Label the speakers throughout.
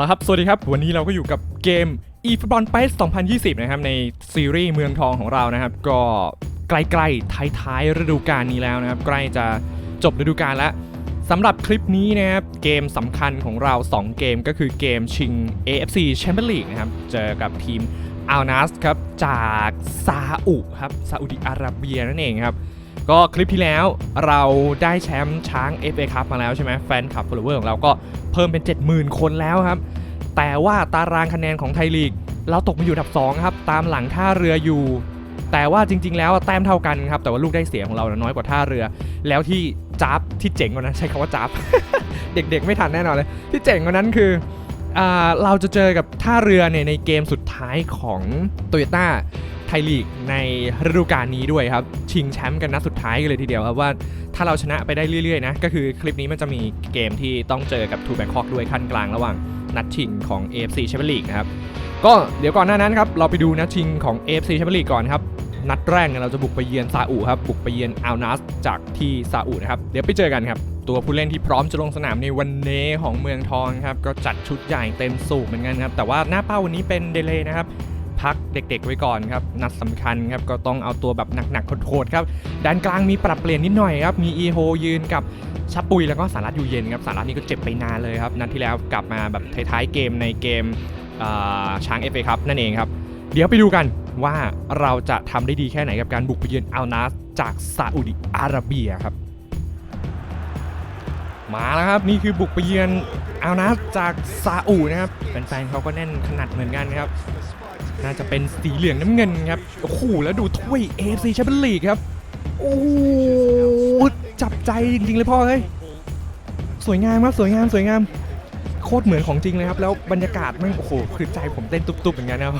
Speaker 1: ละครับ สวัสดีครับ วันนี้เราก็อยู่กับเกม eFootball PES 2020 นะครับ ในซีรีส์เมืองทองของเรานะครับ ก็ใกล้ๆท้ายๆฤดูกาลนี้แล้วนะครับ ใกล้จะจบฤดูกาลแล้วสำหรับคลิปนี้นะครับ เกมสำคัญของเรา 2 เกมก็คือเกมชิง AFC Champions League นะครับ เจอกับทีมอัลนัสครับ จากซาอุครับซาอุดิอาระเบียนั่นเองครับ ก็คลิปที่แล้วเราได้แชมป์ช้าง FA Cup มาแล้วใช่ไหมแฟนคลับ follower ของเราก็เพิ่มเป็น 70,000 คนแล้วครับ แต่ว่าตารางคะแนนของไทยลีก เราตกมาอยู่อันดับ 2 ครับ ตามหลังท่าเรืออยู่ แต่ว่าจริง ๆ แล้วแต้มเท่ากันครับ แต่ว่าลูกได้เสียของเรานะน้อยกว่าท่าเรือ แล้วที่จับที่เจ๋งกว่านั้นใช้คำว่าจับ เด็กๆ ไม่ทันแน่นอนเลย ที่เจ๋งกว่านั้นคือ เราจะเจอกับท่าเรือเนี่ยในเกมสุดท้ายของโตโยต้าไทยลีกในฤดูกาลนี้ด้วยครับ ชิงแชมป์กันนัดสุดท้ายกันเลยทีเดียวครับว่าถ้าเราชนะไปได้เรื่อยๆนะ ก็คือคลิปนี้มันจะมีเกมที่ต้องเจอกับทูแบงคอกด้วยขั้นกลางระหว่างนัดชิงของ AFC Champions League นะครับก็เดี๋ยวก่อนหน้านั้นครับเราไปดูนัดชิงของ AFC Champions League ก่อนครับนัดแรกเนี่ยเราจะบุกไปเยือนซาอุครับบุกไปเยือนอัลนัสจากที่ซาอุนะครับเดี๋ยวไปเจอกันครับ ตัวผู้เล่นที่พร้อมจะลงสนามในวันนี้ของเมืองทองครับก็จัดชุดใหญ่เต็มสูบเหมือนกันครับแต่ว่าหน้าเป้าวันนี้เป็นเดเลยนะครับพักเด็กๆไว้ก่อนครับนัดสำคัญครับก็ต้องเอาตัวแบบหนักๆโหดๆครับด้านกลางมีปรับเปลี่ยนนิดหน่อยครับมีอีโฮยืนกับชับปุยแล้วก็สารัตอยู่เย็นครับสารัตนี่ก็เจ็บไปนานเลยครับนัดที่แล้วกลับมาแบบท้ายๆเกมในเกมช้างเอฟเอครับนั่นเองครับ เดี๋ยวไปดูกันว่าเราจะทำได้ดีแค่ไหนกับการบุกไปเยือนอัลนาสจากซาอุดิอาระเบียครับ มาแล้วครับนี่คือบุกไปเยือนอัลนาจากซาอุนะครับแฟนๆเขาก็แน่นขนาดเหมือนกันครับ น่าจะเป็นสีเหลืองน้ำเงินครับโอ้โหแล้วดูถ้วย AFC Champions League ครับโอ้โหจับใจจริงๆเลยพ่อเฮ้ยสวยงามครับสวยงามสวยงามโคตรเหมือนของจริงเลยครับแล้วบรรยากาศแมันโอ้โหคือใจผมเต้นตุบๆอย่างนั้นนะ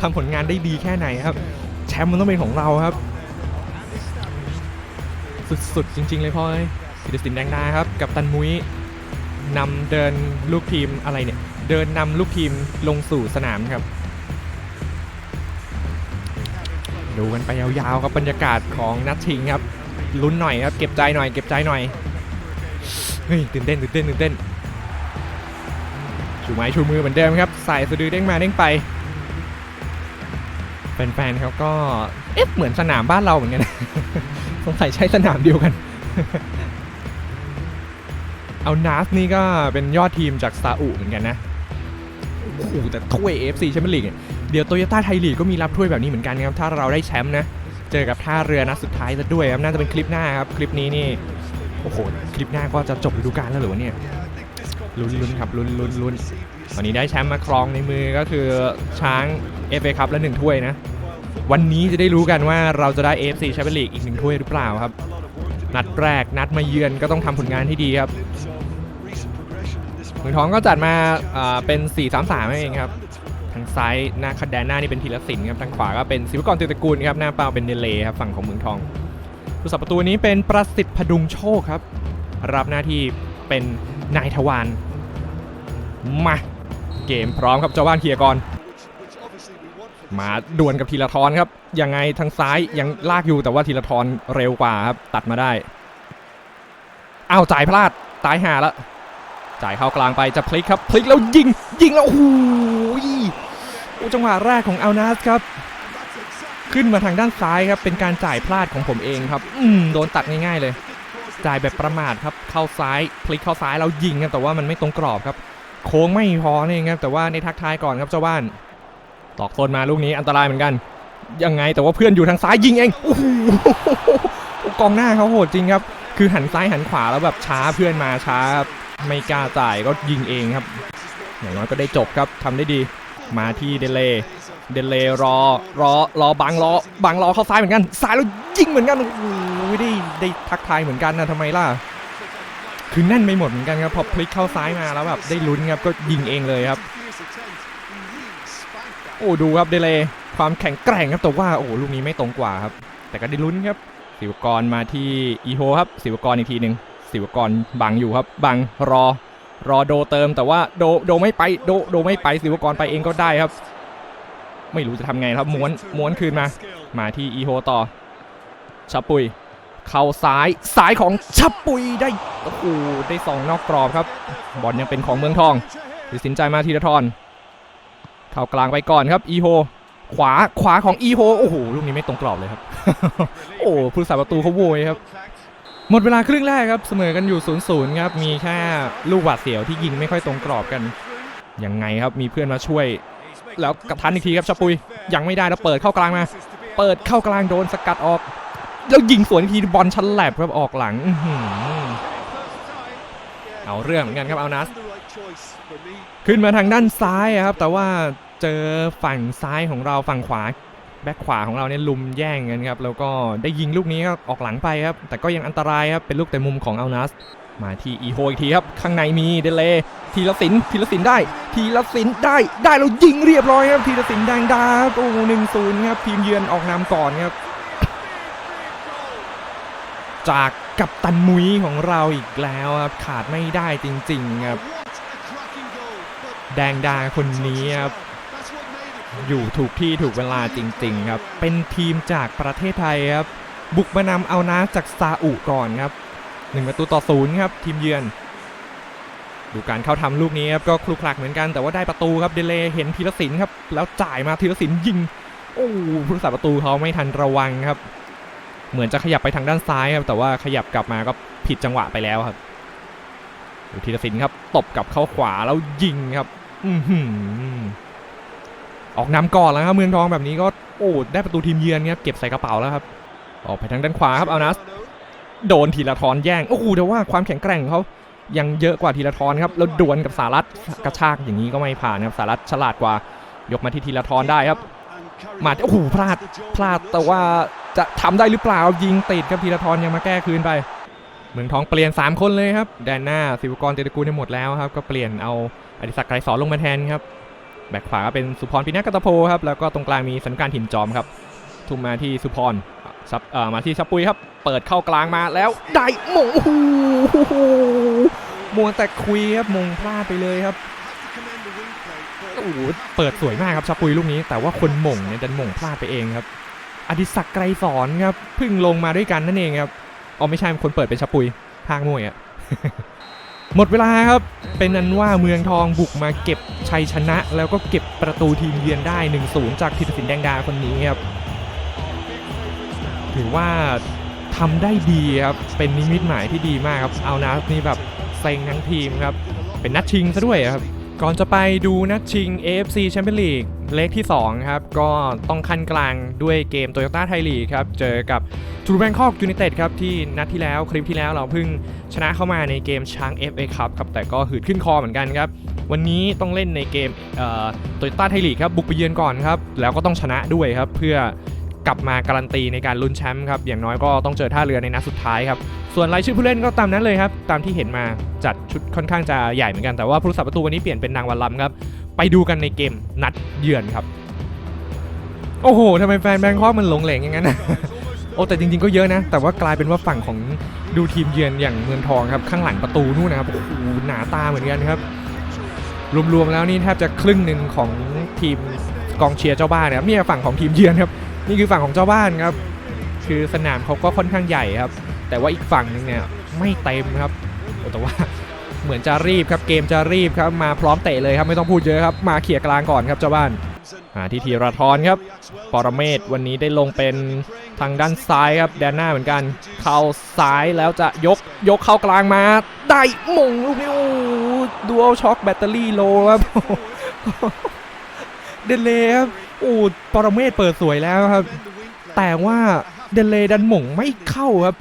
Speaker 1: ทำผลงานได้ดีแค่ไหนครับ แชมป์มันต้องเป็นของเราครับ สุดๆจริง ๆ เลยพ่อเอ้ย ศิริสินแดงดาครับ กับตันมุ้ยนำเดินลูกทีมอะไรเนี่ย เดินนำลูกทีมลงสู่สนามครับ ดูกันไปยาวๆครับบรรยากาศของนัดชิงครับ ลุ้นหน่อยครับ เก็บใจหน่อย เก็บใจหน่อย เฮ้ยตื่นเต้นตื่นเต้นตื่นเต้น ชูไม้ชูมือเหมือนเดิมครับใส่สะดือเด้งมาเด้งไปแฟนๆเขาก็ เอ๊ะ เหมือนสนามบ้านเราเหมือนกัน สงสัยใช้สนามเดียวกัน เอานาสนี่ก็เป็นยอดทีมจากซาอุเหมือนกันนะโอ้โหแต่ถ้วย AFC แชมเปี้ยนลีกเดี๋ยวโตโยต้าไทยลีกก็มีรับถ้วยแบบนี้เหมือนกันครับ ถ้าเราได้แชมป์นะ เจอกับท่าเรือนัดสุดท้ายซะด้วยครับ น่าจะเป็นคลิปหน้าครับ คลิปนี้นี่ โอ้โห คลิปหน้าก็จะจบฤดูกาลแล้วหรือวะเนี่ย ลุ้นลุ้นครับ ลุ้นลุ้นลุ้นตอนนี้ได้แชมป์มาครองในมือก็คือช้าง FA ครับและหนึ่งถ้วยนะ วันนี้จะได้รู้กันว่าเราจะได้ AFC Champions League อีกหนึ่งถ้วยหรือเปล่าครับ นัดแรกนัดมาเยือนก็ต้องทำผลงานที่ดีครับ เมืองทองก็จัดมาเป็น4-3-3เองครับทางซ้ายหน้าคัดแดนหน้านี่เป็นธีรศิลป์ครับทางขวาก็เป็นศิวกรตือนตระกูลครับหน้าเป้าเป็นเดเลย์ครับฝั่งของเมืองทองผู้สับประตูนี้เป็นประสิทธิ์พดุงโชคครับ รับหน้าที่เป็นนายทวารมาเกมพร้อมครับเจ้าบ้านเคลียร์ก่อนมาดวลกับธีรทรครับยังไงทางซ้ายยังลากอยู่แต่ว่าธีรทรเร็วกว่าครับตัดมาได้อ้าวจ่ายพลาดตายห่าล้ว จ่ายเข้ากลางไปจะพลิกครับพลิกแล้วยิงยิงแล้วโอ้โหจังหวะแรกของอัลนาสครับ ขึ้นมาทางด้านซ้ายครับ เป็นการจ่ายพลาดของผมเองครับ อืมโดนตัดง่ายๆเลย จ่ายแบบประมาทครับ เข้าซ้ายพลิกเข้าซ้ายแล้วยิงครับแต่ว่ามันไม่ตรงกรอบครับ โค้งไม่พอนี่เองครับแต่ว่าในทักทายก่อนครับเจ้าบ้าน ตอกโซนมาลูกนี้อันตรายเหมือนกัน ยังไงแต่ว่าเพื่อนอยู่ทางซ้ายยิงเองโอ้โหกองหน้าเขาโหดจริงครับ คือหันซ้ายหันขวาแล้วแบบช้าเพื่อนมาช้าครับ ไม่กล้าจ่ายก็ยิงเองครับอย่างน้อยก็ได้จบครับทำได้ดีมาที่เดเลย์เดเลย์รอรอรอบังรอบังรอเข้าซ้ายเหมือนกันซ้ายแล้วยิงเหมือนกันโอ้โหได้ได้ทักทายเหมือนกันนะทำไมล่ะคือแน่นไปหมดเหมือนกันครับพอพลิกเข้าซ้ายมาแล้วแบบได้ลุ้นครับก็ยิงเองเลยครับ โอ้ดูครับเดเลย์ความแข็งแกร่งครับแต่ว่าโอ้ลูกนี้ไม่ตรงกว่าครับ แต่ก็ได้ลุ้นครับศิวกรมาที่อีโฮครับศิวกรอีกทีหนึ่ง ศิวกรบังอยู่ครับบังรอรอโดเติมแต่ว่าโดโดไม่ไปโดโดไม่ไปศิวกรไปเองก็ได้ครับ ไม่รู้จะทำไงครับม้วนม้วนคืนมา มาที่อีโฮต่อชับปุยเข้าซ้ายซ้ายของชับปุยได้โอ้โหได้สองนอกกรอบครับ บอลยังเป็นของเมืองทองธีรศิลป์จ่ายมาธีรทรเข้ากลางไปก่อนครับอีโฮขวาขวาของอีโฮโอ้โหลูกนี้ไม่ตรงกรอบเลยครับ โอ้ผู้สาประตูเขาโวยครับ หมดเวลาครึ่งแรกครับเสมอกันอยู่0ูนย์ครับ มีแค่ลูกหวาดเสียวที่ยิงไม่ค่อยตรงกรอบกัน ยังไงครับมีเพื่อนมาช่วย แล้วกระทันอีกทีครับชาปุย ยังไม่ได้แล้วเปิดเข้ากลางมา เปิดเข้ากลางโดนสกัดออก แล้วยิงสวนอีกทีบอลชันแลบครับออกหลังอื้อหือเอาเรื่องเหมือนกันครับเอานัส ขึ้นมาทางด้านซ้ายอะครับ แต่ว่าเจอฝั่งซ้ายของเราฝั่งขวา แบ็คขวาของเราเนี่ยลุมแย่งกันครับแล้วก็ได้ยิงลูกนี้ก็ออกหลังไปครับ แต่ก็ยังอันตรายครับเป็นลูกแต่มุมของอัลนัสมาที่อีโฮอีกทีครับ ข้างในมีเดเลทีละสินทีละสินได้ ทีละสินได้ได้แล้วยิงเรียบร้อยครับ ทีละสินแดงดาโอ้หนึ่งศูนย์ครับ ทีมเยือนออกนำก่อนครับ จากกัปตันมุ้ยของเราอีกแล้วครับ ขาดไม่ได้จริง ๆ ครับ แดงดาคนนี้ครับ อยู่ถูกที่ถูกเวลาจริง ๆ ครับ เป็นทีมจากประเทศไทยครับ บุกมานำเอานะจากซาอุก่อนครับหนึ่งประตูต่อศูนย์ครับ ทีมเยือน ดูการเข้าทำลูกนี้ครับก็คลุกคลักเหมือนกันแต่ว่าได้ประตูครับเดเลเห็นธีรศิลป์ครับ แล้วจ่ายมาธีรศิลป์ยิง โอ้ผู้รักษาประตูเขาไม่ทันระวังครับ เหมือนจะขยับไปทางด้านซ้ายครับ แต่ว่าขยับกลับมาก็ผิดจังหวะไปแล้วครับธีรศิลป์ครับตบกับเข้าขวาแล้วยิงครับ อื ออกนำก่อนแล้วครับเมืองทองแบบนี้ก็โอ้ได้ประตูทีมเยือนครับเก็บใส่กระเป๋าแล้วครับ ออกไปทางด้านขวาครับเอานัสโดนทีละทอนแย่งโอ้โหแต่ว่าความแข็งแกร่งของเขายังเยอะกว่าทีละทอนครับแล้วดวลกับสารัตกระชากอย่างนี้ก็ไม่ผ่านครับสารัตฉลาดกว่ายกมาที่ทีละทอนได้ครับมาโอ้โหพลาดพลาดแต่ว่าจะทำได้หรือเปล่ายิงติดครับทีละทอนยังมาแก้คืนไป เมืองทองเปลี่ยน 3 คนเลยครับแดนหน้าศิวกรเตตระกูลได้หมดแล้วครับก็เปลี่ยนเอาอดิศักดิ์ไกรสอนลงมาแทนครับ แบ็คขวาก็เป็นสุพรพินักกัตโพครับแล้วก็ตรงกลางมีสันการถิ่นจอมครับ ทุ่มมาที่สุพรซับเอ่อมาที่ซับปุยครับ เปิดเข้ากลางมาแล้วได้มงโอ้โหมัวแต่คุยครับมงพลาดไปเลยครับโอ้โหเปิดสวยมากครับชับปุยลูกนี้ แต่ว่าคนมงเนี่ยดันมงพลาดไปเองครับ อดิศักดิ์ไกรสอนครับพิ่งลงมาด้วยกันนั่นเองครับอ๋อไม่ใช่คนเปิดเป็นชับปุยทางมวยอะ หมดเวลาครับ เป็นนั้นว่าเมืองทองบุกมาเก็บชัยชนะ แล้วก็เก็บประตูทีมเยือนได้ 1-0 จากธีรศิลป์แดงดาคนนี้ครับ ถือว่าทำได้ดีครับ เป็นนิมิตหมายที่ดีมากครับ เอานะนี่แบบเซ็งทั้งทีมครับ เป็นนัดชิงซะด้วยครับ ก่อนจะไปดูนัดชิง AFC Champions League เลขที่ 2 ครับ ก็ต้องขั้นกลางด้วยเกม Toyota Thai League ครับ เจอกับทูแบงคอกยู n นเต็ดครับ ที่นัดที่แล้วคลิปที่แล้วเราเพิ่งชนะเข้ามาในเกมช้าง FA Cup ครับ แต่ก็หืดขึ้นคอเหมือนกันครับ วันนี้ต้องเล่นในเกมโตโยต้าไทยลีกครับ บุกไปเยือนก่อนครับ แล้วก็ต้องชนะด้วยครับเพื่อ กลับมาการันตีในการลุ้นแชมป์ครับอย่างน้อยก็ต้องเจอท่าเรือในนัดสุดท้ายครับส่วนรายชื่อผู้เล่นก็ตามนั้นเลยครับตามที่เห็นมาจัดชุดค่อนข้างจะใหญ่เหมือนกันแต่ว่าผู้รักษาประตูวันนี้เปลี่ยนเป็นนางวันลำครับไปดูกันในเกมนัดเยือนครับ โอ้โหทำไมแฟนแบงคอกมันหลงเหลงอย่างนั้นนะโอ้แต่จริงๆก็เยอะนะ แต่ว่ากลายเป็นว่าฝั่งของดูทีมเยือนอย่างเมืองทองครับข้างหลังประตูนู่นนะครับโอ้โหหนาตาเหมือนกันครับรวมๆแล้วนี่แทบจะครึ่งหนึ่งของทีมกองเชียร์เจ้าบ้านนะครับนี่ฝั่งของทีมเยือนครับ นี่คือฝั่งของเจ้าบ้านครับ คือสนามเขาก็ค่อนข้างใหญ่ครับ แต่ว่าอีกฝั่งหนึงเนี่ยไม่เต็มครับแต่ว่าเหมือนจะรีบครับเกมจะรีบครับมาพร้อมเตะเลยครับไม่ต้องพูดเยอะครับมาเขี่ยกลางก่อนครับเจ้าบ้านมาที่ธีรทรครับปรเมศวันนี้ได้ลงเป็นทางด้านซ้ายครับแดนหน้าเหมือนกัน เข้าซ้ายแล้วจะยกยกเข้ากลางมา ได้มงลูกนี้โอ้ดูอัลช็อคแบตเตอรี่โลครับเดเลครับ อ้ปรเมศเปิดสวยแล้วครับ แต่ว่าเดเลดันหม่งไม่เข้าครับ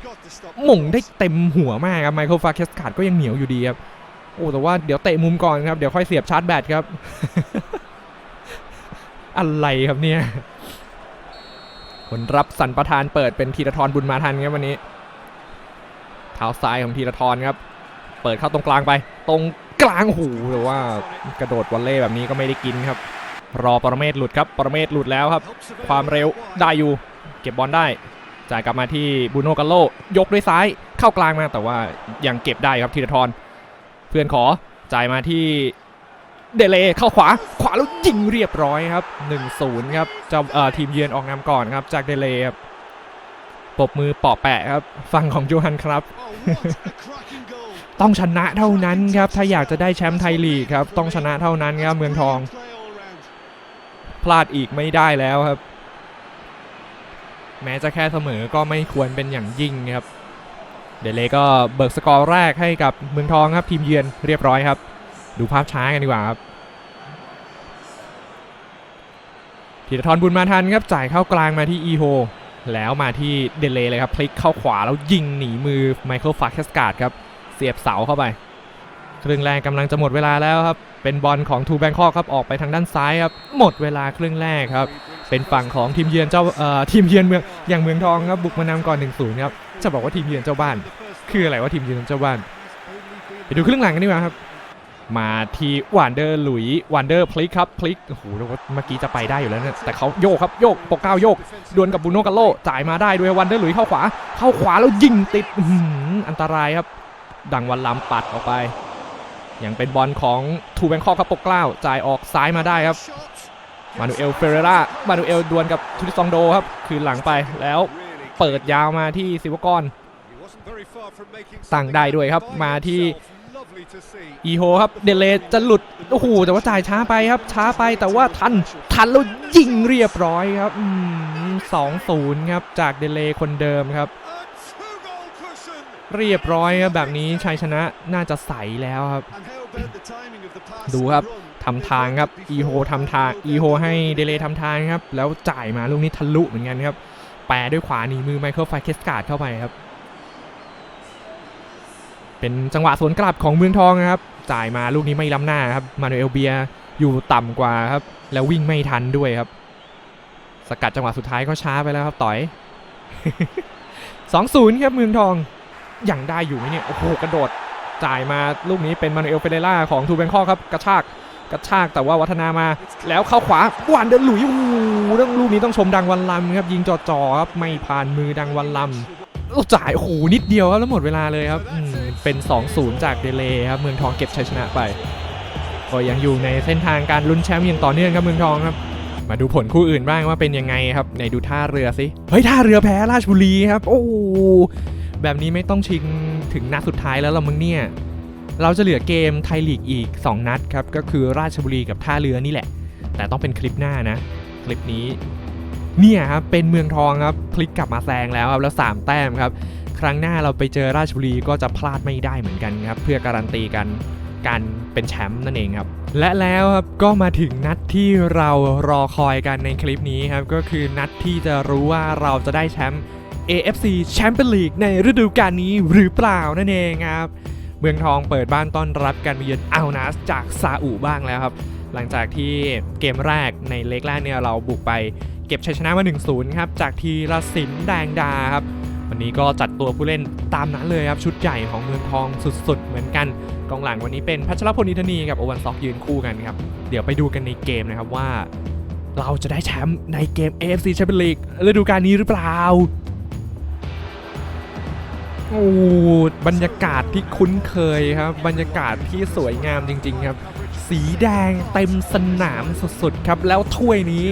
Speaker 1: หม่งได้เต็มหัวมากครับไมเคิลฟาเคสการ์ดก็ยังเหนียวอยู่ดีครับโอ้แต่ว่าเดี๋ยวเตะมุมก่อนครับ เดี๋ยวค่อยเสียบชาร์จแบตครับ อะไรครับเนี่ยคนรับสันประธานเปิดเป็นธีรทรบุญมาทันครับวันนี้เท้าซ้ายของธีรทรครับ เปิดเข้าตรงกลางไป ตรงกลางโอ้โหูแต่ว่ากระโดดวอลเล่แบบนี้ก็ไม่ได้กินครับ รอปรเมศหลุดครับปรเมศหลุดแล้วครับ ความเร็วได้อยู่ เก็บบอลได้จ่ายกลับมาที่บูโนกาโลยกด้วยซ้ายเข้ากลางมาแต่ว่ายังเก็บได้ครับธีรทรเพื่อนขอจ่ายมาที่เดเลเข้าขวาขวาแล้วยิงเรียบร้อยครับ 1-0 ครับเจ้าเอ่อทีมเยือนออกนำก่อนครับ จากเดเลครับปบมือปอแปะครับฟังของโยฮันครับ ต้องชนะเท่านั้นครับ ถ้าอยากจะได้แชมป์ไทยลีกครับ ต้องชนะเท่านั้นครับเมืองทอง ลาดอีกไม่ได้แล้วครับ แม้จะแค่เสมอก็ไม่ควรเป็นอย่างยิ่งครับ เดเลก็เบิกสกอร์แรกให้กับเมืองทองครับทีมเยือนเรียบร้อยครับ ดูภาพช้ากันดีกว่าครับธีรทรบุญมาทันครับจ่ายเข้ากลางมาที่อีโฮแล้วมาที่เดเลเลยครับพลิกเข้าขวาแล้วยิงหนีมือไมเคิลฟาร์เคสการ์ดครับเสียบเสาเข้าไป ครึ่งแรกกำลังจะหมดเวลาแล้วครับ เป็นบอลของทูแบงคอกครับออกไปทางด้านซ้ายครับหมดเวลาครึ่งแรกครับเป็นฝั่งของทีมเยือนเจ้าเอ่อทีมเยือนเมืองอย่างเมืองทองครับบุกมานำก่อน1-0ครับจะบอกว่าทีมเยือนเจ้าบ้าน คืออะไรว่าทีมเยือนเจ้าบ้านไปดูครึ่งหลังกันดีกว่าครับ มาที่วานเดอร์หลุยวันเดอร์พลิกครับพลิกโอ้โหแล้วเมื่อกี้จะไปได้อยู่แล้วเนี่ยแต่เขาโยกครับโยกปกเก้าโยกดวลกับบูโนกาโลจ่ายมาได้ด้วยวันเดอร์หลุยเข้าขวา เข้าขวาแล้วยิงติดอันตรายครับ ดังวันลำปัดออกไป ยังเป็นบอลของทูแบงคอกครับปกเกล้าจ่ายออกซ้ายมาได้ครับมานูเอลเฟเรรามานูเอลดวลกับทูติซองโดครับคืนหลังไปแล้วเปิดยาวมาที่ศิวกรตั้งได้ด้วยครับมาที่อีโฮครับเดเลจะหลุดโอ้โหแต่ว่าจ่ายช้าไปครับ ช้าไปแต่ว่าทันทันแล้วยิงเรียบร้อยครับสองศูนย์ครับจากเดเลคนเดิมครับ เรียบร้อยครับแบบนี้ชัยชนะน่าจะใสแล้วครับ ดูครับทำทางครับอีโฮทำทางอีโฮให้เดเลทำทางครับ แล้วจ่ายมาลูกนี้ทะลุเหมือนกันครับ แปรด้วยขวาหนีมือไมเคิลไฟเคสการ์ดเข้าไปครับ เป็นจังหวะสวนกลับของเมืองทองนะครับ จ่ายมาลูกนี้ไม่ล้ำหน้าครับ มานูเอลเบียอยู่ต่ำกว่าครับ แล้ววิ่งไม่ทันด้วยครับ สกัดจังหวะสุดท้ายก็ช้าไปแล้วครับต่อย 2-0 ครับเมืองทอง ยังได้อยู่ไหมเนี่ยโอ้โหกระโดดจ่ายมาลูกนี้เป็นมานูเอลเฟเรล่าของทูเบงคอครับกระชากกระชากแต่ว่าวัฒนามา แล้วเข้าขวาวานเดินหลุยโอ้โหเรื่องลูกนี้ต้องชมดังวันลำครับยิงจ่อๆครับไม่ผ่านมือดังวันลำโอ้จ่ายโอ้โหนิดเดียวครับแล้วหมดเวลาเลยครับเป็น 2-0 จากเดเลครับเมืองทองเก็บชัยชนะไปก็ยังอยู่ในเส้นทางการลุ้นแชมป์อย่างต่อเนื่องครับเมืองทองครับ มาดูผลคู่อื่นบ้างว่าเป็นยังไงครับในดูท่าเรือสิเฮ้ยท่าเรือแพ้ราชบุรีครับ โอ้ แบบนี้ไม่ต้องชิงถึงนัดสุดท้ายแล้วละมึงเนี่ย เราจะเหลือเกมไทยลีกอีก 2 นัดครับ ก็คือราชบุรีกับท่าเรือนี่แหละ แต่ต้องเป็นคลิปหน้านะ คลิปนี้ เนี่ยครับ เป็นเมืองทองครับ พลิกกลับมาแซงแล้วครับ แล้ว 3 แต้มครับ ครั้งหน้าเราไปเจอราชบุรีก็จะพลาดไม่ได้เหมือนกันครับ เพื่อการันตีกันการเป็นแชมป์นั่นเองครับ และแล้วครับก็มาถึงนัดที่เรารอคอยกันในคลิปนี้ครับ ก็คือนัดที่จะรู้ว่าเราจะได้แชมป์ AFC Champions League ในฤดูกาลนี้หรือเปล่านั่นเองครับเมืองทองเปิดบ้านต้อนรับการมาเยือนอัลนัสจากซาอุบ้างแล้วครับ หลังจากที่เกมแรกในเล็กแรกเนี่ยเราบุกไปเก็บชัยชนะมา 1-0 ครับ จากทีรศิลป์แดงดาครับ วันนี้ก็จัดตัวผู้เล่นตามนั้นเลยครับ ชุดใหญ่ของเมืองทองสุดๆ เหมือนกัน กองหลังวันนี้เป็นพัชรพลอินทนีกับโอวันซอกยืนคู่กันครับ เดี๋ยวไปดูกันในเกมนะครับว่า เราจะได้แชมป์ในเกม AFC Champions League ฤดูกาลนี้หรือเปล่า โอ้บรรยากาศที่คุ้นเคยครับ บรรยากาศที่สวยงามจริง ๆ ครับ สีแดงเต็มสนามสุดๆครับ แล้วถ้วยนี้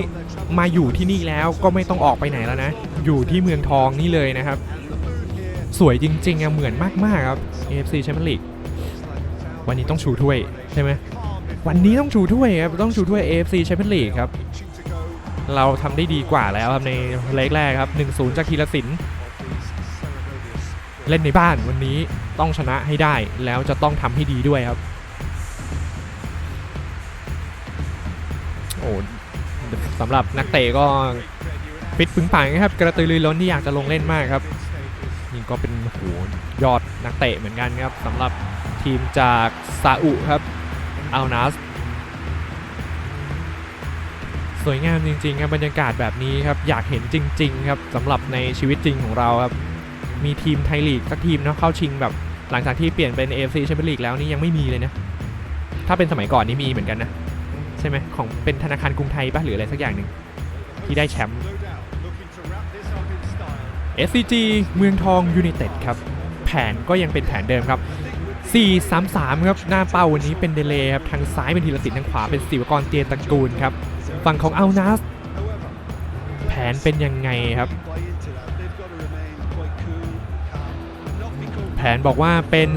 Speaker 1: มาอยู่ที่นี่แล้วก็ไม่ต้องออกไปไหนแล้วนะ อยู่ที่เมืองทองนี่เลยนะครับ สวยจริงๆอะเหมือนมากๆครับ AFC Champions League วันนี้ต้องชูถ้วยใช่ไหมวันนี้ต้องชูถ้วยครับต้องชูถ้วย AFC Champions League ครับเราทำได้ดีกว่าแล้วครับในเล็กแรกครับ 1-0 จากทีละสิน เล่นในบ้านวันนี้ต้องชนะให้ได้แล้วจะต้องทำให้ดีด้วยครับ โอ้สำหรับนักเตะก็ฟิตปึงปังนะครับ กระตือรือร้นที่อยากจะลงเล่นมากครับนี่ก็เป็นโหยอดนักเตะเหมือนกันครับสำหรับทีมจากซาอุครับอัลนัสสวยงามจริงๆครับบรรยากาศแบบนี้ครับอยากเห็นจริง ๆ ครับสำหรับในชีวิตจริงของเราครับ มีทีมไทยลีกสักทีมเนาะเข้าชิงแบบหลังจากที่เปลี่ยนเป็น AFC Champions League แล้วนี่ยังไม่มีเลยนะ ถ้าเป็นสมัยก่อนนี่มีเหมือนกันนะ ใช่ไหมของเป็นธนาคารกรุงไทยป่ะหรืออะไรสักอย่างหนึ่งที่ได้แชมป์ SCG เมืองทองยูไนเต็ดครับ แผนก็ยังเป็นแผนเดิมครับ 4-3-3 ครับ หน้าเป้าวันนี้เป็นเดเลครับ ทางซ้ายเป็นธีรศิลป์ทางขวาเป็นศิวกรเตียนตระกูลครับ ฝั่งของอัลนัส แผนเป็นยังไงครับ นบอกว่าเป็น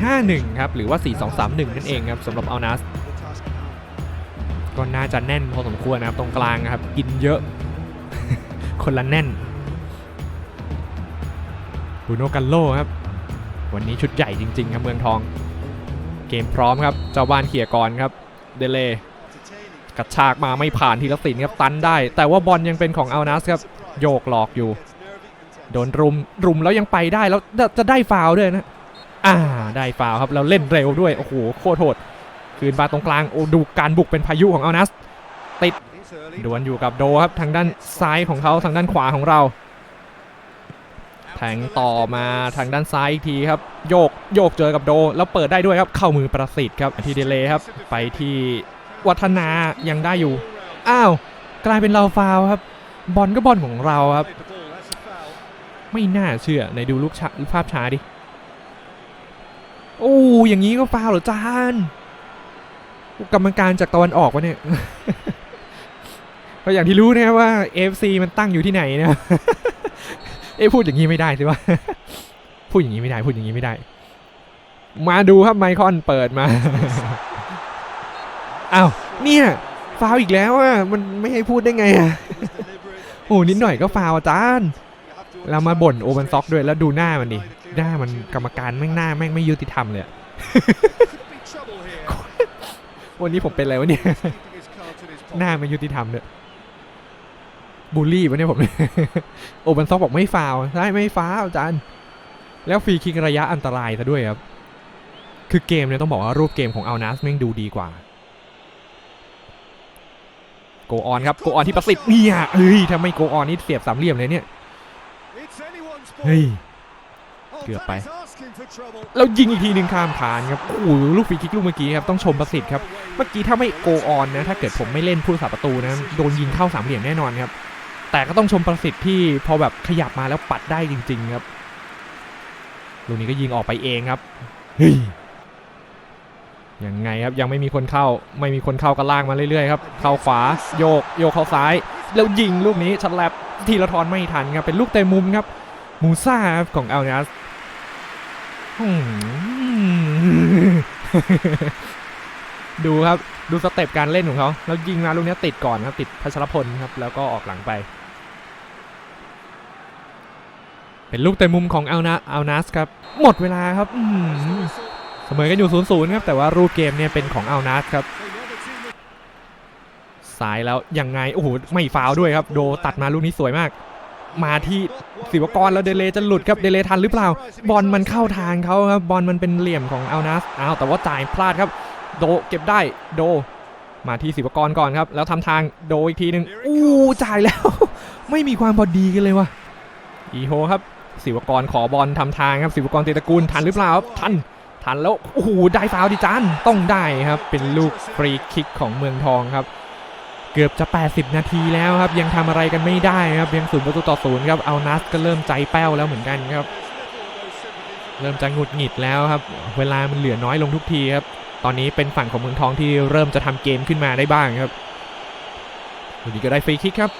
Speaker 1: 4-5-1 ครับ หรือว่า 4-2-3-1 นั่นเองครับสำหรับอัลนัสก็น่าจะแน่นพอสมควรนะครับ ตรงกลางนะครับ กินเยอะ คนละแน่นบูโนกันโลครับ วันนี้ชุดใหญ่จริง ๆ ครับเมืองทอง เกมพร้อมครับ เจ้าบ้านเขี่ยก่อนครับ เดเลกระชากมาไม่ผ่านทีละสินครับ ตันได้ แต่ว่าบอลยังเป็นของอัลนัสครับ โยกหลอกอยู่ โดนรุมรุมแล้วยังไปได้แล้วจะได้ฟาวล์ด้วยนะ อ่าได้ฟาวล์ครับแล้วเล่นเร็วด้วย โอ้โหโคตรโหด คืนมาตรงกลางโอ้ดูการบุกเป็นพายุของเอัลนัสดดวลอยู่กับโดครับทางด้านซ้ายของเขาทางด้านขวาของเรา แทงต่อมาทางด้านซ้ายอีกทีครับ โยกโยกเจอกับโด แล้วเปิดได้ด้วยครับ เข้ามือประสิทธิ์ครับทีเดเลครับ ไปที่วัฒนายังได้อยู่ อ้าว กลายเป็นเราฟาวล์ครับ บอลก็บอลของเราครับ ไม่น่าเชื่อในดูลูกชาภาพช้าดิ โอ้อย่างนี้ก็ฟาวเหรอจานกรรมการจากตะวันออกวะเนี่ยก็อย่างที่รู้นะว่า FC มันตั้งอยู่ที่ไหนนะเอ้พูดอย่างนี้ไม่ได้สิวะพูดอย่างนี้ไม่ได้พูดอย่างนี้ไม่ได้ มาดูครับไมคอนเปิดมาอ้าวเนี่ยฟาวอีกแล้วอะมันไม่ให้พูดได้ไงอะโอ้นิดหน่อยก็ฟาวอาจารย์ เรามาบ่นโอเ n นซ็อกด้วยแล้วดูหน้ามันดิหน้ามันกรรมการแม่งหน้าแม่งไม่ยุติธรรมเลย วันนี้ผมเป็นอะไรวะเนี่ย หน้าไม่ยุติธรรมเนี่ยบูลลี่วะเนี่ยผม โอเ n นซ็อกบอกไม่ฟาวใช่ไม่ฟาวอาจารย์ แล้วฟรีคิกระยะอันตรายซะด้วยครับ คือเกมเนี่ยต้องบอกว่ารูปเกมของอัลนัสแม่งดูดีกว่าโกออนครับโกออนที่ประสิทธิ์เนี่ยเฮ้ยถ้าไม่โกออนนี่เสียบสามเหลี่ยมเลยเนี่ย เฮ้ย เกือบไป แล้วยิงอีกทีหนึ่งข้ามฐานครับ โอ้โหลูกฟรีคิกลูกเมื่อกี้ครับ ต้องชมประสิทธิ์ครับ เมื่อกี้ถ้าไม่โกออนนะ ถ้าเกิดผมไม่เล่นผู้รักษาประตูนะ โดนยิงเข้าสามเหลี่ยมแน่นอนครับ แต่ก็ต้องชมประสิทธิ์ที่พอแบบขยับมาแล้วปัดได้จริง ๆ ครับ ลูกนี้ก็ยิงออกไปเองครับ เฮ้ย ยังไงครับ ยังไม่มีคนเข้า ไม่มีคนเข้าก็ล่างมาเรื่อยๆครับ เข้าขวา โยก โยกเข้าซ้าย แล้วยิงลูกนี้ชัดแลบทีละทอนไม่ทันครับ เป็นลูกเตะมุมครับ มูซาครับของอัลนัสดูครับดูสเต็ปการเล่นของเขาแล้วยิงมาลูกนี้ติดก่อนครับ ติดพัชรพลครับ แล้วก็ออกหลังไป เป็นลูกเตะมุมของอัลนาอัลนัสครับ หมดเวลาครับเสมอกันอยู่0ูนย์ครับ แต่ว่ารูปเกมเนี่ยเป็นของอัลนัสครับสายแล้วยังไง โอ้โห ไม่ฟาวด้วยครับ โดตัดมาลูกนี้สวยมาก มาที่ศิวกรแล้วเดเลจะหลุดครับเดเลทันหรือเปล่า บอลมันเข้าทางเขาครับบอลมันเป็นเหลี่ยมของอัลนัสอ้าวแต่ว่าจ่ายพลาดครับ โดเก็บได้โด มาที่ศิวกรก่อนครับ แล้วทำทางโดอีกทีหนึ่งอู้จ่ายแล้ว ไม่มีความพอดีกันเลยว่ะอีโฮครับศิวกรขอบอลทำทางครับศิวกรเตตะกูลทันหรือเปล่าครับทันทันแล้วโอ้โหได้ฟาวดิจานต้องได้ครับ เป็นลูกฟรีคิกของเมืองทองครับ เกือบจะ 80 นาทีแล้วครับ ยังทำอะไรกันไม่ได้ครับยังศูนย์ประตูต่อศูนย์ครับเอานัสก็เริ่มใจแป้วแล้วเหมือนกันครับ เริ่มจะหงุดหงิดแล้วครับ เวลามันเหลือน้อยลงทุกทีครับ ตอนนี้เป็นฝั่งของเมืองทองที่เริ่มจะทำเกมขึ้นมาได้บ้างครับวันนี้ก็ได้ฟรีคิกครับ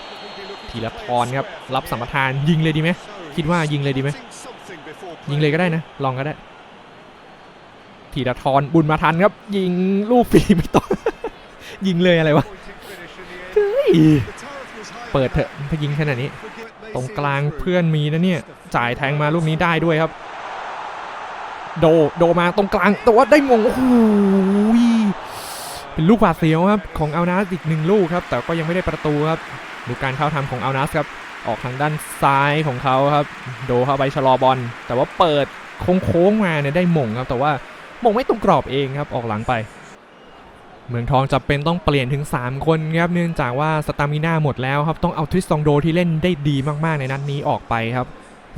Speaker 1: ทีละทอนครับรับสัมปทานยิงเลยดีไหมคิดว่ายิงเลยดีไหมยิงเลยก็ได้นะ ลองก็ได้ทีละทอนบุญมาทันครับ ยิงลูกฟรีไม่ต้องยิงเลยอะไรวะ เฮ้ยเปิดเถอะถ้ายิงขนาดนี้ ตรงกลางเพื่อนมีนะเนี่ย จ่ายแทงมาลูกนี้ได้ด้วยครับ โดโดมาตรงกลางแต่ว่าได้มงโอ้โหยเป็นลูกบาดเสียวครับ ของอัลนัสอีกหนึ่งลูกครับ แต่ก็ยังไม่ได้ประตูครับดูการเข้าทำของอัลนัสครับออกทางด้านซ้ายของเขาครับ โดเข้าไปชะลอบอล แต่ว่าเปิดโค้งๆมาเนี่ยได้มงครับ แต่ว่ามงไม่ตรงกรอบเองครับ ออกหลังไป เมืองทองจะเป็นต้องเปลี่ยนถึง 3 คนครับเนื่องจากว่าสตามิน่าหมดแล้วครับต้องเอาทริสซองโดที่เล่นได้ดีมากๆในนัดนี้ออกไปครับ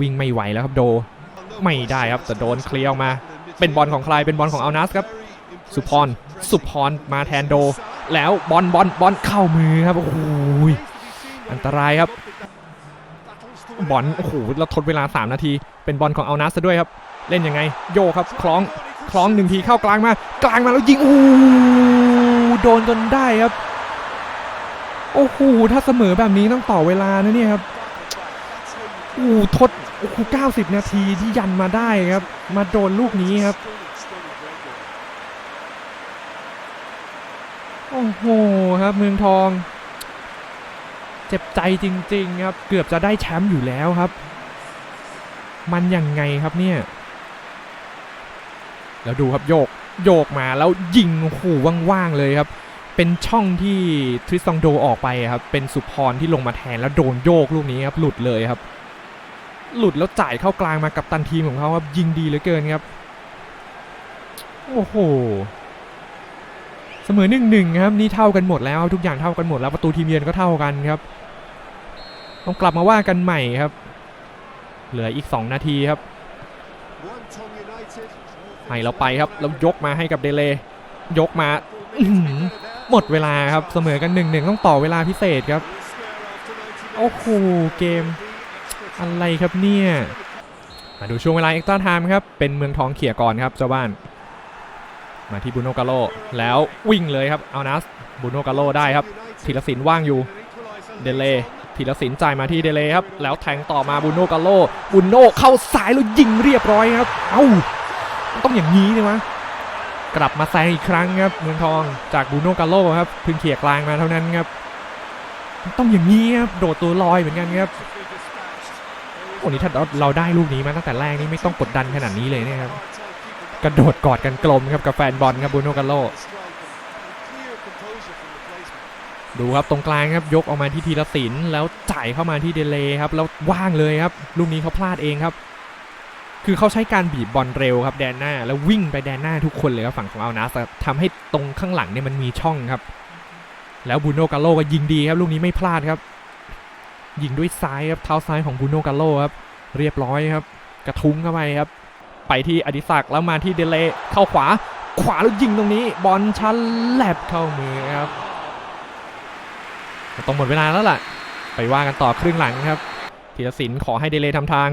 Speaker 1: วิ่งไม่ไหวแล้วครับโด ไม่ได้ครับแต่โดนเคลียร์ออกมา เป็นบอลของใครเป็นบอลของอัลนัสครับสุพรสุพรมาแทนโด แล้วบอลบอลบอลเข้ามือครับโอ้โหยอันตรายครับ บอลโอ้โหแล้วทดเวลา 3 นาที เป็นบอลของอัลนัสซะด้วยครับ เล่นยังไง โยครับคล้องคล้องหนึ่งทีเข้ากลางมากลางมาแล้วยิงโอ้ โดนจนได้ครับ โอ้โหถ้าเสมอแบบนี้ต้องต่อเวลานะเนี่ยครับโอ้โหทดโอ้โห90นาทีที่ยันมาได้ครับ มาโดนลูกนี้ครับ โอ้โหครับเมืองทอง เจ็บใจจริง ๆ ครับ เกือบจะได้แชมป์อยู่แล้วครับ มันยังไงครับเนี่ย แล้วดูครับโยก โยกมาแล้วยิงโอ้โหว่างๆเลยครับ เป็นช่องที่ทริสตองโดออกไปครับ เป็นสุพรที่ลงมาแทนแล้วโดนโยกลูกนี้ครับหลุดเลยครับ หลุดแล้วจ่ายเข้ากลางมากับตันทีมของเขาครับยิงดีเหลือเกินครับ โอ้โหเสมอหนึ่งหนึ่งครับนี่เท่ากันหมดแล้วทุกอย่างเท่ากันหมดแล้วประตูทีมเยือนก็เท่ากันครับ ต้องกลับมาว่ากันใหม่ครับ เหลืออีก 2 นาทีครับ ให้เราไปครับแล้วยกมาให้กับเดเลยยกมาหมดเวลาครับเสมอกันหนึ่งหนึ่งต้องต่อเวลาพิเศษครับโอ้โหเกม อะไรครับเนี่ย มาดูช่วงเวลาเอ็กซ์ตร้าไทม์ครับ เป็นเมืองทองเขี่ยก่อนครับเจ้าบ้าน มาที่บูโนกาโลแล้ววิ่งเลยครับเอานัสบูโนกาโลได้ครับธีรศิลป์ว่างอยู่เดเลธีรศิลป์จ่ายมาที่เดเลครับแล้วแทงต่อมาบูโนกาโลบูโนเข้าสายแล้วยิงเรียบร้อยครับ เอ้า ต้องอย่างนี้เลยวะกลับมาแซงอีกครั้งครับเมืองทองจากบูโนกาโลครับพิ่งเขี่ยกลางมาเท่านั้นครับ ต้องอย่างนี้ครับโดดตัวลอยเหมือนกันครับโอ้นี่ถ้าเราได้ลูกนี้มาตั้งแต่แรกนี่ไม่ต้องกดดันขนาดนี้เลยนะครับกระโดดกอดกันกลมครับกับแฟนบอลครับบูโนกาโลดูครับตรงกลางครับยกออกมาที่ทีละสินแล้วจ่ายเข้ามาที่เดเลครับแล้วว่างเลยครับลูกนี้เขาพลาดเองครับ คือเขาใช้การบีบบอลเร็วครับแดนหน้า แล้ววิ่งไปแดนหน้าทุกคนเลยครับฝั่งของเอานัสทำให้ตรงข้างหลังเนี่ยมันมีช่องครับ แล้วบูโนกาโลก็ยิงดีครับลูกนี้ไม่พลาดครับ ยิงด้วยซ้ายครับเท้าซ้ายของบูโนกาโลครับเรียบร้อยครับ กระทุ้งเข้าไปครับ ไปที่อดิศักแล้วมาที่เดเลเข้าขวา ขวาแล้วยิงตรงนี้ บอลชันแลบเข้ามือครับต้องหมดเวลาแล้วล่ะ ไปว่ากันต่อครึ่งหลังครับธีรศิลป์ขอให้เดเลทำทาง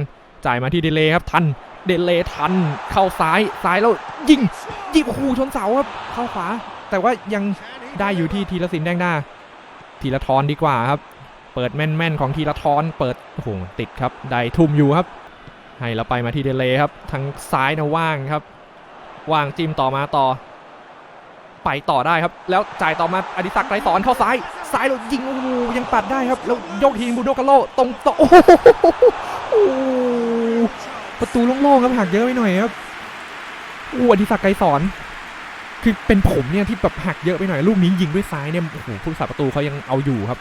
Speaker 1: จ่ายมาที่เดเลครับทันเดเลทันเข้าซ้ายซ้ายแล้วยิงยิงโอ้โหชนเสาครับเข้าขวา แต่ว่ายังได้อยู่ที่ธีรศิลป์แดงหน้าธีรทรดีกว่าครับ เปิดแม่นๆของธีรทรเปิดโอ้โหติดครับได้ทุ่มอยู่ครับ ให้เราไปมาที่เดเลครับทางซ้ายนะว่างครับ ว่างจิ้มต่อมาต่อ ไปต่อได้ครับ แล้วจ่ายต่อมาอดิศักดิ์ไกรสอนเข้าซ้ายซ้ายแล้วยิงโอ้โหยังปัดได้ครับ แล้วยกทีมบูโดกาโลตรงต่อโอ้โหโอ้โห ประตูโล่งๆครับหักเยอะไปหน่อยครับอู้อดิศักดิ์ไกรสอนคือเป็นผมเนี่ยที่แบบหักเยอะไปหน่อยลูกนี้ยิงด้วยซ้ายเนี่ยโอ้โหผู้รักษาประตูเขายังเอาอยู่ครับ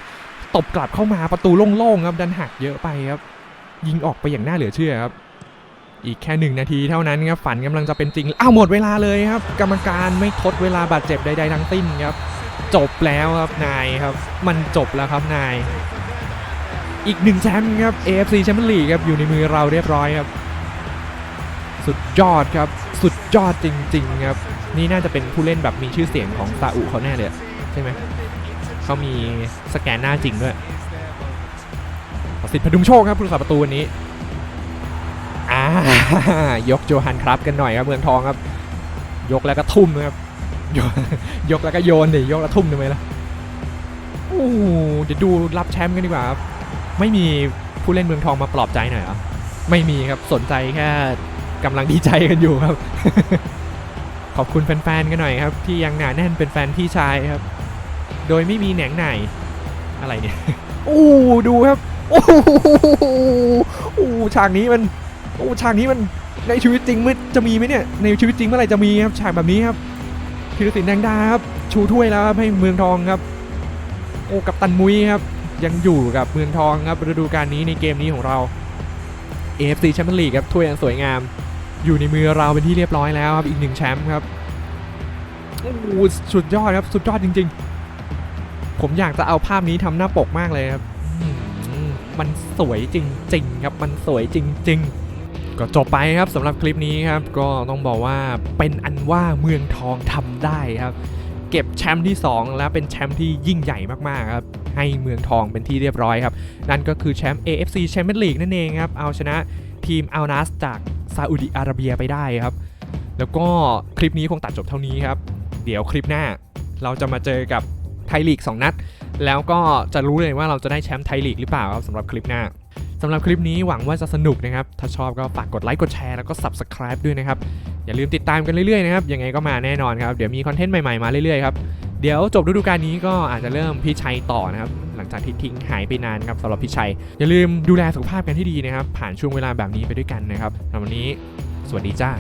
Speaker 1: ตบกลับเข้ามาประตูโล่งๆครับดันหักเยอะไปครับ ยิงออกไปอย่างน่าเหลือเชื่อครับ อีกแค่หนึ่งนาทีเท่านั้นครับฝันกำลังจะเป็นจริงอ้าวหมดเวลาเลยครับ กรรมการไม่ทดเวลาบาดเจ็บใดๆทั้งสิ้นครับ จบแล้วครับนายครับ มันจบแล้วครับนาย อีกหนึ่งแชมป์ครับ AFC แชมเปี้ยนลีกครับอยู่ในมือเราเรียบร้อยครับ สุดยอดครับ สุดยอดจริง ๆ ครับ นี่น่าจะเป็นผู้เล่นแบบมีชื่อเสียงของซาอุเขาแน่เลยใช่ไหมเขามีสแกนหน้าจริงด้วยประสิทธิ์พดุงโชคครับผู้รักษาประตูวันนี้อ่ายกโจฮันครับกันหน่อยครับเมืองทองครับ ยกแล้วก็ทุ่มนะครับยกยกแล้วก็โยนดิยกแล้วทุ่มทำไมล่ะโอ้เดี๋ยวดูรับแชมป์กันดีกว่าครับไม่มีผู้เล่นเมืองทองมาปลอบใจหน่อยเหรอไม่มีครับสนใจแค่ กำลังดีใจกันอยู่ครับ ขอบคุณแฟนๆกันหน่อยครับ ที่ยังหนาแน่นเป็นแฟนพี่ชายครับ โดยไม่มีแหนงไหนอะไรเนี่ยโอ้ดูครับโอ้โหโอ้ฉากนี้มันโอ้ฉากนี้มันในชีวิตจริงมันจะมีไหมเนี่ยในชีวิตจริงเมื่อไหร่จะมีครับฉากแบบนี้ครับธีรศิลป์แดงดาครับชูถ้วยแล้วครับให้เมืองทองครับ โอ้กับตันมุ้ยครับ ยังอยู่กับเมืองทองครับฤดูกาลนี้ในเกมนี้ของเรา AFC แชมเปี้ยนลีกครับถ้วยอันสวยงาม อยู่ในมือเราเป็นที่เรียบร้อยแล้วครับอีกหนึ่งแชมป์ครับโอ้โหสุดยอดครับสุดยอดจริง ๆ ผมอยากจะเอาภาพนี้ทำหน้าปกมากเลยครับมมันสวยจริง ๆ ครับมันสวยจริง ๆก็จบไปครับสำหรับคลิปนี้ครับก็ต้องบอกว่าเป็นอันว่าเมืองทองทำได้ครับ เก็บแชมป์ที่ 2 และเป็นแชมป์ที่ยิ่งใหญ่มากๆครับให้เมืองทองเป็นที่เรียบร้อยครับ นั่นก็คือแชมป์ AFC Champions League นั่นเองครับ เอาชนะทีมอัลนัสจาก ซาอุดิอาระเบียไปได้ครับ แล้วก็คลิปนี้คงตัดจบเท่านี้ครับ เดี๋ยวคลิปหน้าเราจะมาเจอกับไทยลีก 2 นัด แล้วก็จะรู้เลยว่าเราจะได้แชมป์ไทยลีกหรือเปล่าครับสำหรับคลิปหน้าสำหรับคลิปนี้หวังว่าจะสนุกนะครับ ถ้าชอบก็ฝากกดไลค์กดแชร์แล้วก็ Subscribe ด้วยนะครับ อย่าลืมติดตามกันเรื่อยๆนะครับ ยังไงก็มาแน่นอนครับ เดี๋ยวมีคอนเทนต์ใหม่ๆมาเรื่อยๆครับ เดี๋ยวจบฤดูกาลนี้ก็อาจจะเริ่มพี่ชัยต่อนะครับ ลังจากที่ทิ้งหายไปนานครับสำหรับพี่ชัย อย่าลืมดูแลสุขภาพกันที่ดีนะครับ ผ่านช่วงเวลาแบบนี้ไปด้วยกันนะครับวันนี้ สวัสดีจ้า